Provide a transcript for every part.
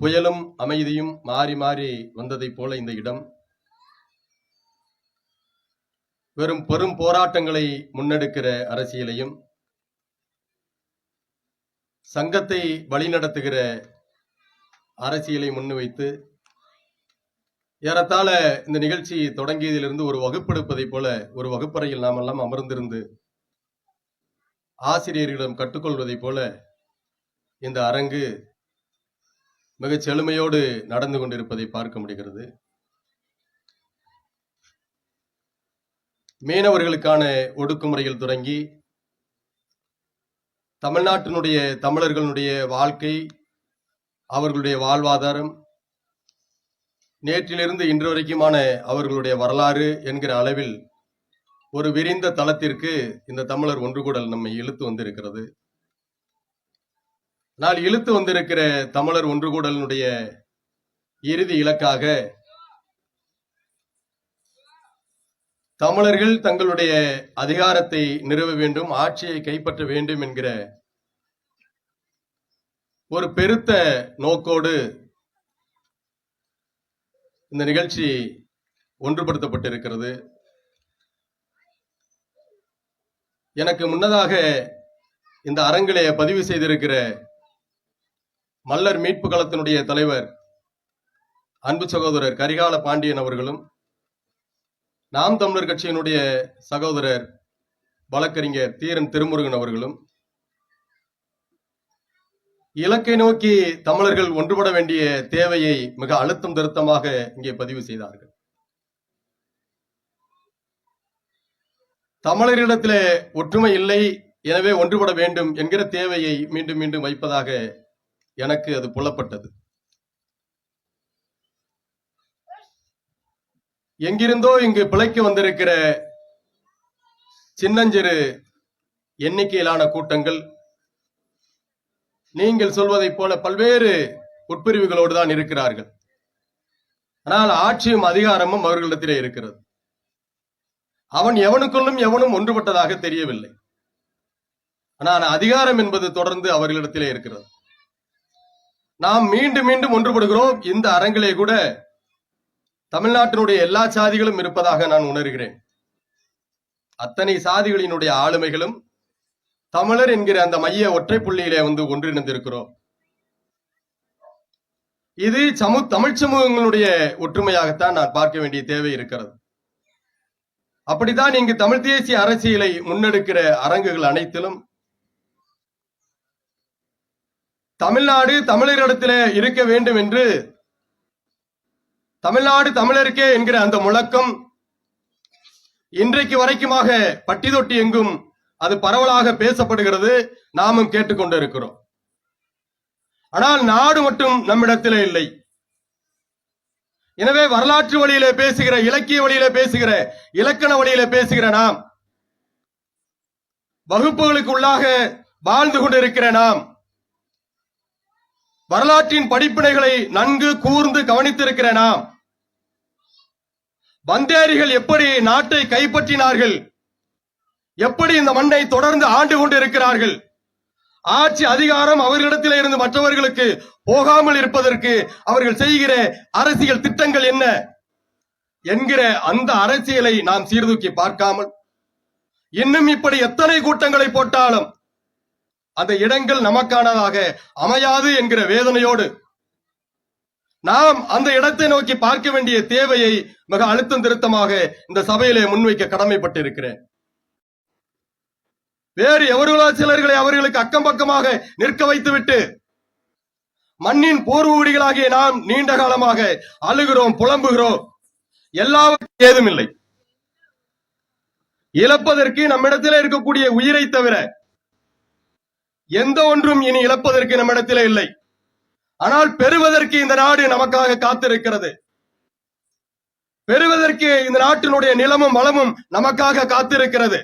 புயலும் அமைதியும் மாறி மாறி வந்ததைப் போல இந்த இடம். வெறும் பெரும் போராட்டங்களை முன்னெடுக்கிற அரசியலையும் சங்கத்தை வழிநடத்துகிற அரசியலை முன்வைத்து ஏறத்தாழ இந்த நிகழ்ச்சி தொடங்கியதிலிருந்து ஒரு வகுப்பெடுப்பதைப் போல ஒரு வகுப்பறையில் நாமெல்லாம் அமர்ந்திருந்து ஆசிரியர்களிடம் கற்றுக்கொள்வதைப் போல இந்த அரங்கு மிகச் செழுமையோடு நடந்து கொண்டிருப்பதை பார்க்க முடிகிறது. மீனவர்களுக்கான ஒடுக்குமுறையில் தொடங்கி தமிழ்நாட்டினுடைய தமிழர்களுடைய வாழ்க்கை அவர்களுடைய வாழ்வாதாரம் நேற்றிலிருந்து இன்று வரைக்குமான அவர்களுடைய வரலாறு என்கிற அளவில் ஒரு விரிந்த தளத்திற்கு இந்த தமிழர் ஒன்று கூடல் நம்மை இழுத்து வந்திருக்கிறது. நான் இழுத்து வந்திருக்கிற தமிழர் ஒன்றுகூடலினுடைய இறுதி இலக்காக தமிழர்கள் தங்களுடைய அதிகாரத்தை நிறுவ வேண்டும் ஆட்சியை கைப்பற்ற வேண்டும் என்கிற ஒரு பெருத்த நோக்கோடு இந்த நிகழ்ச்சி ஒன்றுபடுத்தப்பட்டிருக்கிறது. எனக்கு முன்னதாக இந்த அரங்கிலே பதிவு செய்திருக்கிற மல்லர் மீட்பு களத்தினுடைய தலைவர் அன்பு சகோதரர் கரிகால பாண்டியன் அவர்களும் நாம் தமிழர் கட்சியினுடைய சகோதரர் வழக்கறிஞர் தீரன் திருமுருகன் அவர்களும் இலக்கை நோக்கி தமிழர்கள் ஒன்றுபட வேண்டிய தேவையை மிக அழுத்தம் திருத்தமாக இங்கே பதிவு செய்தார்கள். தமிழரிடத்திலே ஒற்றுமை இல்லை எனவே ஒன்றுபட வேண்டும் என்கிற தேவையை மீண்டும் மீண்டும் வைப்பதாக எனக்கு அது புலப்பட்டது. எங்கிருந்தோ இங்கு பிழைக்கு வந்திருக்கிற சின்னஞ்சிறு எண்ணிக்கையிலான கூட்டங்கள் நீங்கள் சொல்வதைப் போல பல்வேறு உட்பிரிவுகளோடு தான் இருக்கிறார்கள். ஆனால் ஆட்சியும் அதிகாரமும் அவர்களிடத்திலே இருக்கிறது. அவன் எவனுக்குள்ளும் எவனும் ஒன்றுபட்டதாக தெரியவில்லை. ஆனால் அதிகாரம் என்பது தொடர்ந்து அவர்களிடத்திலே இருக்கிறது. நாம் மீண்டும் மீண்டும் ஒன்றுபடுகிறோம். இந்த அரங்கிலே கூட தமிழ்நாட்டினுடைய எல்லா சாதிகளும் இருப்பதாக நான் உணர்கிறேன். அத்தனை சாதிகளினுடைய ஆளுமைகளும் தமிழர் என்கிற அந்த மைய ஒற்றை புள்ளியிலே வந்து ஒன்றிணைந்திருக்கிறோம். இது சமு தமிழ் சமூகங்களுடைய ஒற்றுமையாகத்தான் நான் பார்க்க வேண்டிய தேவை இருக்கிறது. அப்படித்தான் இங்கு தமிழ் தேசிய அரசியலை முன்னெடுக்கிற அரங்குகள் அனைத்திலும் தமிழ்நாடு தமிழரிடத்திலே இருக்க வேண்டும் என்று தமிழ்நாடு தமிழருக்கே என்கிற அந்த முழக்கம் இன்றைக்கு வரைக்குமாக பட்டி தொட்டி எங்கும் அது பரவலாக பேசப்படுகிறது நாமும் கேட்டுக்கொண்டிருக்கிறோம். ஆனால் நாடு மட்டும் நம்மிடத்திலே இல்லை. எனவே வரலாற்று வழியில பேசுகிற இலக்கிய வழியில பேசுகிற இலக்கண வழியில பேசுகிற நாம் வகுப்புகளுக்கு உள்ளாக வாழ்ந்து கொண்டிருக்கிற நாம் வரலாற்றின் படிப்பினைகளை நன்கு கூர்ந்து கவனித்திருக்கிற நாம் வந்தேரிகள் எப்படி நாட்டை கைப்பற்றினார்கள் எப்படி இந்த மண்ணை தொடர்ந்து ஆண்டு கொண்டிருக்கிறார்கள் ஆட்சி அதிகாரம் அவர்களிடத்தில் இருந்து மற்றவர்களுக்கு போகாமல் இருப்பதற்கு அவர்கள் செய்கிற அரசியல் திட்டங்கள் என்ன என்கிற அந்த அரசியலை நாம் சீர்தூக்கி பார்க்காமல் இன்னும் இப்படி எத்தனை கூட்டங்களை போட்டாலும் அந்த இடங்கள் நமக்கானதாக அமையாது என்கிற வேதனையோடு. நாம் அந்த இடத்தை நோக்கி பார்க்க வேண்டிய தேவையை மிக அழுத்தம் திருத்தமாக இந்த சபையிலே முன்வைக்க கடமைப்பட்டிருக்கிறேன். வேறு எவர்களோ சிலர்களை அவர்களுக்கு அக்கம் பக்கமாக நிற்க வைத்துவிட்டு மண்ணின் போர்வூடிகளாகிய நாம் நீண்ட காலமாக அழுகிறோம் புலம்புகிறோம். எல்லாவற்றும் ஏதும் இல்லை. இழப்பதற்கு நம்மிடத்திலே இருக்கக்கூடிய உயிரை தவிர எந்த ஒன்றும் இனி இழப்பதற்கு நம்மிடத்திலே இல்லை. ஆனால் பெறுவதற்கு இந்த நாடு நமக்காக காத்திருக்கிறது. பெறுவதற்கு இந்த நாட்டினுடைய நிலமும் வளமும் நமக்காக காத்திருக்கிறது.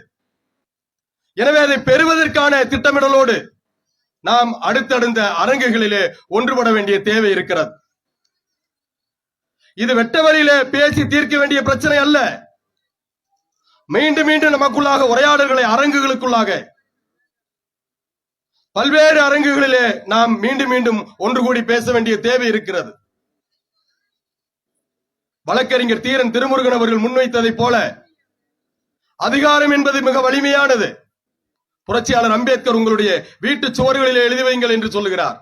எனவே அதை பெறுவதற்கான திட்டமிடலோடு நாம் அடுத்தடுத்த அரங்குகளிலே ஒன்றுபட வேண்டிய தேவை இருக்கிறது. இது வெட்ட வழியிலே பேசி தீர்க்க வேண்டிய பிரச்சனை அல்ல. மீண்டும் மீண்டும் நமக்குள்ளாக உரையாடல்களை அரங்குகளுக்குள்ளாக பல்வேறு அரங்குகளிலே நாம் மீண்டும் மீண்டும் ஒன்று கூடி பேச வேண்டிய தேவை இருக்கிறது. வழக்கறிஞர் தீரன் திருமுருகன் அவர்கள் முன்வைத்ததைப் போல அதிகாரம் என்பது மிக வலிமையானது. புரட்சியாளர் அம்பேத்கர் உங்களுடைய வீட்டு சுவர்களில் எழுதி வையுங்கள் என்று சொல்லுகிறார்.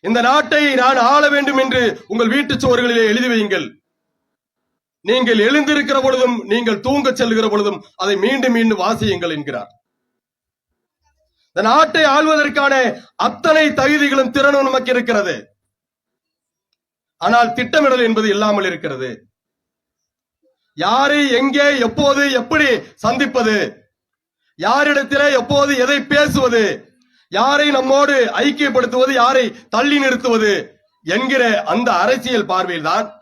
இந்த நாட்டை நான் ஆள வேண்டும் என்று உங்கள் வீட்டு சுவர்களிலே எழுதி வையுங்கள் நீங்கள் எழுந்திருக்கிற பொழுதும் நீங்கள் தூங்கச் செல்கிற பொழுதும் அதை மீண்டும் மீண்டும் வாசியுங்கள் என்கிறார். இந்த நாட்டை ஆள்வதற்கான அத்தனை தகுதிகளும் திறனும் நமக்கு இருக்கிறது. ஆனால் திட்டமிடல் என்பது இல்லாமல் இருக்கிறது. யாரை எங்கே எப்போது எப்படி சந்திப்பது? யாரிடத்திலே எப்போது எதை பேசுவது? யாரை நம்மோடு ஐக்கியப்படுத்துவது? யாரை தள்ளி நிறுத்துவது? என்கிற அந்த அரசியல் பார்வையில்தான்.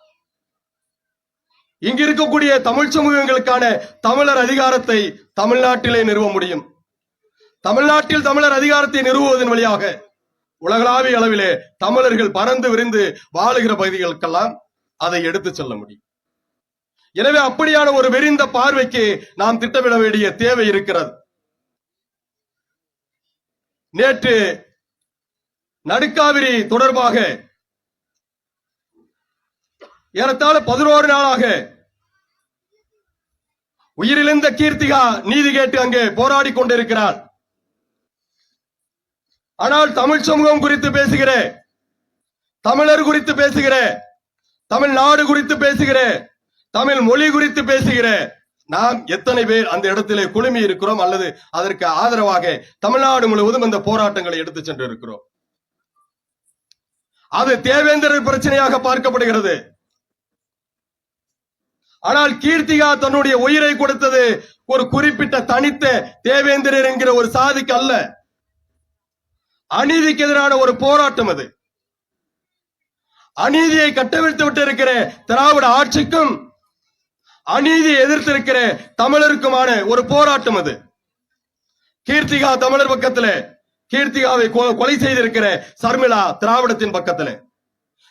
இங்க இருக்கக்கூடிய தமிழ் சமூகங்களுக்கான தமிழர் அதிகாரத்தை தமிழ்நாட்டிலே நிறுவ முடியும். தமிழ்நாட்டில் தமிழர் அதிகாரத்தை நிறுவுவதன் வழியாக உலகளாவிய அளவிலே தமிழர்கள் பறந்து விரிந்து வாழுகிற பகுதிகளுக்கெல்லாம் அதை எடுத்து செல்ல முடியும். எனவே அப்படியான ஒரு விரிந்த பார்வைக்கு நாம் திட்டமிட வேண்டிய தேவை இருக்கிறது. நேற்று நடுக்காவிரி தொடர்பாக ஏறத்தாழ பதினோரு நாளாக உயிரிழந்த கீர்த்திகா நீதி கேட்டு அங்கே போராடி கொண்டிருக்கிறார். ஆனால் தமிழ் சமூகம் குறித்து பேசுகிற தமிழர் குறித்து பேசுகிறேன். தமிழ்நாடு குறித்து பேசுகிறேன். தமிழ் மொழி குறித்து பேசுகிறேன். நாம் எத்தனை பேர் அந்த இடத்திலே குழுமி இருக்கிறோம் அல்லது அதற்கு ஆதரவாக தமிழ்நாடு முழுவதும் அந்த போராட்டங்களை எடுத்து சென்று இருக்கிறோம் அது தேவேந்திரர் பிரச்சனையாக பார்க்கப்படுகிறது. ஆனால் கீர்த்திகா தன்னுடைய உயிரை கொடுத்தது ஒரு குறிப்பிட்ட தனித்த தேவேந்திரர் என்கிற ஒரு சாதிக்கு அல்ல. அநீதிக்கு எதிரான ஒரு போராட்டம் அது. அநீதியை கட்டவிழ்த்து விட்டு இருக்கிற திராவிட ஆட்சிக்கும் அநீதியை எதிர்த்திருக்கிற தமிழருக்குமான ஒரு போராட்டம் அது. கீர்த்திகா தமிழர் பக்கத்துல கீர்த்திகாவை கொ- கொலை செய்திருக்கிற சர்மிளா திராவிடத்தின் பக்கத்துல.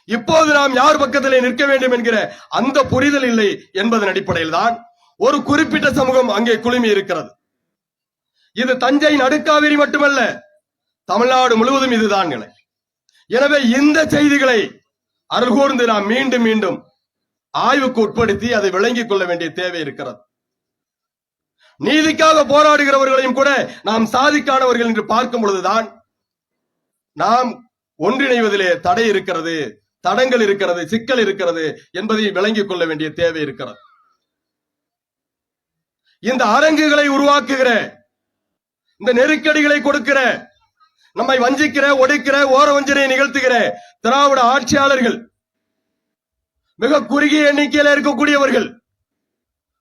இப்போது நாம் யார் பக்கத்திலே நிற்க வேண்டும் என்கிற அந்த புரிதல் இல்லை என்பதன் அடிப்படையில் தான் ஒரு குறிப்பிட்ட சமூகம் அங்கே குழுமி இருக்கிறது. இது தஞ்சை நடுக்காவிரி மட்டுமல்ல தமிழ்நாடு முழுவதும் இதுதான் நிலை. எனவே இந்த செய்திகளை அருள்கூர்ந்து நாம் மீண்டும் மீண்டும் ஆய்வுக்கு உட்படுத்தி அதை விளங்கிக் கொள்ள வேண்டிய தேவை இருக்கிறது. நீதிக்காக போராடுகிறவர்களையும் கூட நாம் சாதிக்கானவர்கள் என்று பார்க்கும் பொழுதுதான் நாம் ஒன்றிணைவதிலே தடை இருக்கிறது தடங்கள் இருக்கிறது சிக்கல் இருக்கிறது என்பதை விளங்கிக் கொள்ள வேண்டிய தேவை இருக்கிறது. இந்த அரங்குகளை உருவாக்குகிற இந்த நெருக்கடிகளை கொடுக்கிற நம்மை வஞ்சிக்கிற ஒடுக்கிற ஓர வஞ்சனை நிகழ்த்துகிற திராவிட ஆட்சியாளர்கள் மிக குறுகிய எண்ணிக்கையில இருக்கக்கூடியவர்கள்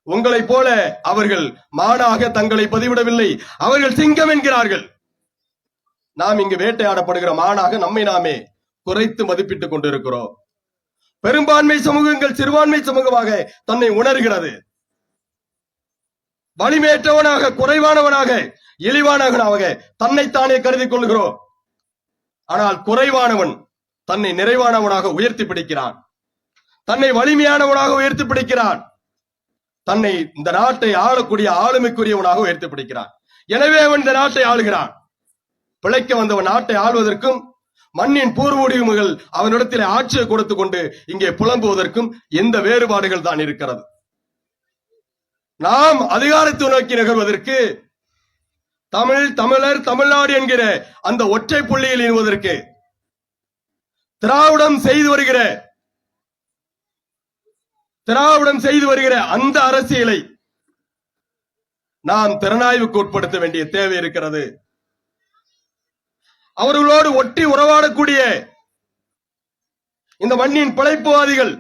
உங்களைப் போல அவர்கள் மானாக தங்களை பதிவிடவில்லை. அவர்கள் சிங்கம் என்கிறார்கள். நாம் இங்கு வேட்டையாடப்படுகிற மானாக நம்மை நாமே குறைத்து மதிப்பிட்டுக் கொண்டிருக்கிறோம். பெரும்பான்மை சமூகங்கள் சிறுபான்மை சமூகமாக தன்னை உணர்கிறது. வலிமையற்றவனாக குறைவானவனாக இழிவானவனாக தன்னைத்தானே கருதி கொள்கிறோம் ஆனால் குறைவானவன் தன்னை நிறைவானவனாக உயர்த்தி பிடிக்கிறான். தன்னை வலிமையானவனாக உயர்த்தி பிடிக்கிறான். தன்னை இந்த நாட்டை ஆளக்கூடிய ஆளுமைக்குரியவனாக உயர்த்தி பிடிக்கிறான். எனவே அவன் இந்த நாட்டை ஆளுகிறான். பிழைக்க வந்தவன் நாட்டை ஆள்வதற்கும் மண்ணின் பூர்வடிவுகள் அவனிடத்தில் ஆட்சியை கொடுத்து கொண்டு இங்கே புலம்புவதற்கும் எந்த வேறுபாடுகள் தான் இருக்கிறது. நாம் அதிகாரத்தை நோக்கி நிகழ்வதற்கு தமிழ் தமிழர் தமிழ்நாடு என்கிற அந்த ஒற்றை புள்ளியில் இணுவதற்கு திராவிடம் செய்து வருகிற திராவிடம் செய்து வருகிற அந்த அரசியலை நாம் திறனாய்வுக்கு உட்படுத்த வேண்டிய தேவை இருக்கிறது. அவர்களோடு ஒட்டி உறவாடக்கூடிய இந்த மண்ணின் பிழைப்புவாதிகள்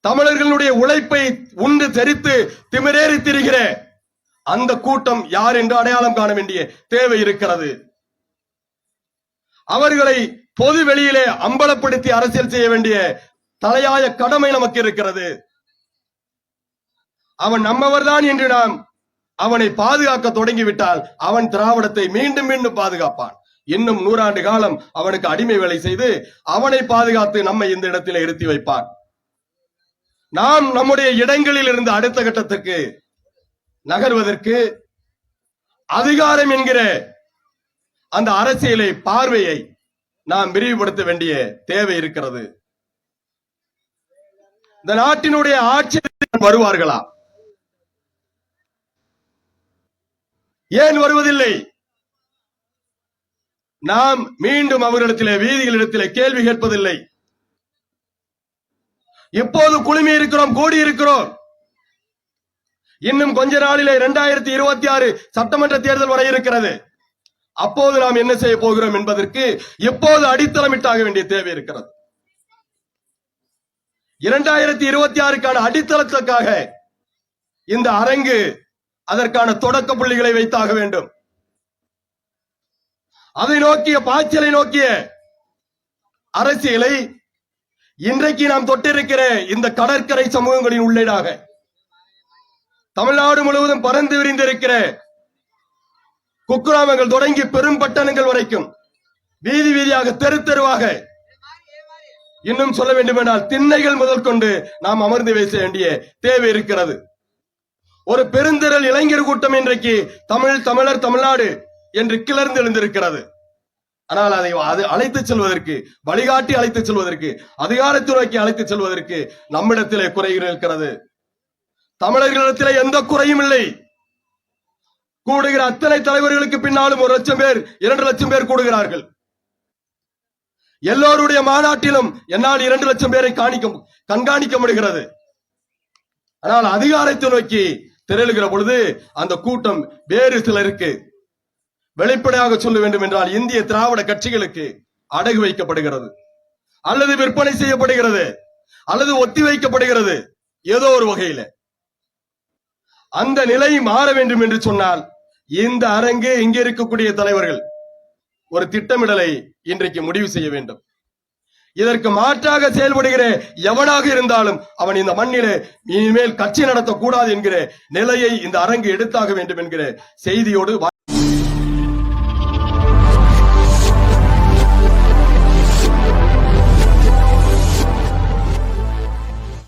தமிழர்களுடைய உழைப்பை உண்டு தெரித்து திமிரேறி திரிகிற அந்த கூட்டம் யார் என்று அடையாளம் காண வேண்டிய தேவை இருக்கிறது. அவர்களை பொது வெளியிலே அம்பலப்படுத்தி அரசியல் செய்ய வேண்டிய தலையாய கடமை நமக்கு இருக்கிறது. அவன் நம்மவர்தான் என்று நாம் அவனை பாதுகாக்க தொடங்கிவிட்டால் அவன் திராவிடத்தை மீண்டும் மீண்டும் பாதுகாப்பான். இன்னும் நூறாண்டு காலம் அவனுக்கு அடிமை வேலை செய்து அவனை பாதுகாத்து நம்மை இந்த இடத்திலே இருத்தி வைப்பான். நாம் நம்முடைய இடங்களில் இருந்து அடுத்த கட்டத்துக்கு நகர்வதற்கு அதிகாரம் என்கிற அந்த அரசியலை பார்வையை நாம் விரிவுபடுத்த வேண்டிய தேவை இருக்கிறது. இந்த நாட்டினுடைய ஆட்சி வருவார்களா? ஏன் வருவதில்லை? நாம் மீண்டும் அவர்களிடத்திலே வீதிகளிடத்திலே கேள்வி கேட்பதில்லை. இப்போது குழுமி இருக்கிறோம் கூடி இருக்கிறோம். இன்னும் கொஞ்ச நாளிலே இரண்டாயிரத்தி இருபத்தி ஆறு சட்டமன்ற தேர்தல் வர இருக்கிறது. அப்போது நாம் என்ன செய்ய போகிறோம் என்பதற்கு இப்போது அடித்தளமிட்டாக வேண்டிய தேவை இருக்கிறது. இரண்டாயிரத்தி இருபத்தி ஆறுக்கான அடித்தளத்துக்காக இந்த அரங்கு அதற்கான தொடக்க புள்ளிகளை வைத்தாக வேண்டும். அதை நோக்கிய பாய்ச்சலை நோக்கிய அரசியலை இன்றைக்கு நாம் தொட்டிருக்கிற இந்த கடற்கரை சமூகங்களின் உள்ளீடாக தமிழ்நாடு முழுவதும் பறந்து விரிந்திருக்கிற குக்கிராமங்கள் தொடங்கி பெரும் பட்டணங்கள் வரைக்கும் வீதி வீதியாக தெரு தெருவாக இன்னும் சொல்ல வேண்டுமென்றால் திண்ணைகள் முதல் கொண்டு நாம் அமர்ந்து பேச வேண்டிய தேவை இருக்கிறது. ஒரு பெருந்திரள் இளைஞர் கூட்டம் இன்றைக்கு தமிழ் தமிழர் தமிழ்நாடு என்று கிளர்ந்து எழுந்திருக்கிறது. ஆனால் அதை அது அழைத்துச் செல்வதற்கு வழிகாட்டி அழைத்துச் செல்வதற்கு அதிகாரத்துறைக்கு அழைத்துச் செல்வதற்கு நம்மிடத்திலே குறைகள் இருக்கிறது. தமிழர்களிடத்தில் எந்த குறையும் இல்லை. கூடுகிற அத்தனை தலைவர்களுக்கு பின்னாலும் ஒரு லட்சம் பேர் இரண்டு லட்சம் பேர் கூடுகிறார்கள். எல்லோருடைய மாநாட்டிலும் என்னால் இரண்டு லட்சம் பேரை காணிக்க கண்காணிக்க முடிகிறது. ஆனால் அதிகாரத்தை நோக்கி திரளுகிற பொழுது அந்த கூட்டம் வேறு சிலருக்கு வெளிப்படையாக சொல்ல வேண்டும் என்றால் இந்திய திராவிட கட்சிகளுக்கு அடகு வைக்கப்படுகிறது. அல்லது விற்பனை செய்யப்படுகிறது. அல்லது ஒத்தி வைக்கப்படுகிறது. ஏதோ ஒரு வகையில. அந்த நிலை மாற வேண்டும் என்று சொன்னால் இந்த அரங்கு இங்கே இருக்கக்கூடிய தலைவர்கள் ஒரு திட்டமிடலை இன்றைக்கு முடிவு செய்ய வேண்டும். இதற்கு மாற்றாக செயல்படுகிற எவனாக இருந்தாலும் அவன் இந்த மண்ணிலே இனிமேல் கட்சி நடத்தக்கூடாது என்கிற நிலையை இந்த அரங்கு எடுத்தாக வேண்டும் என்கிற செய்தியோடு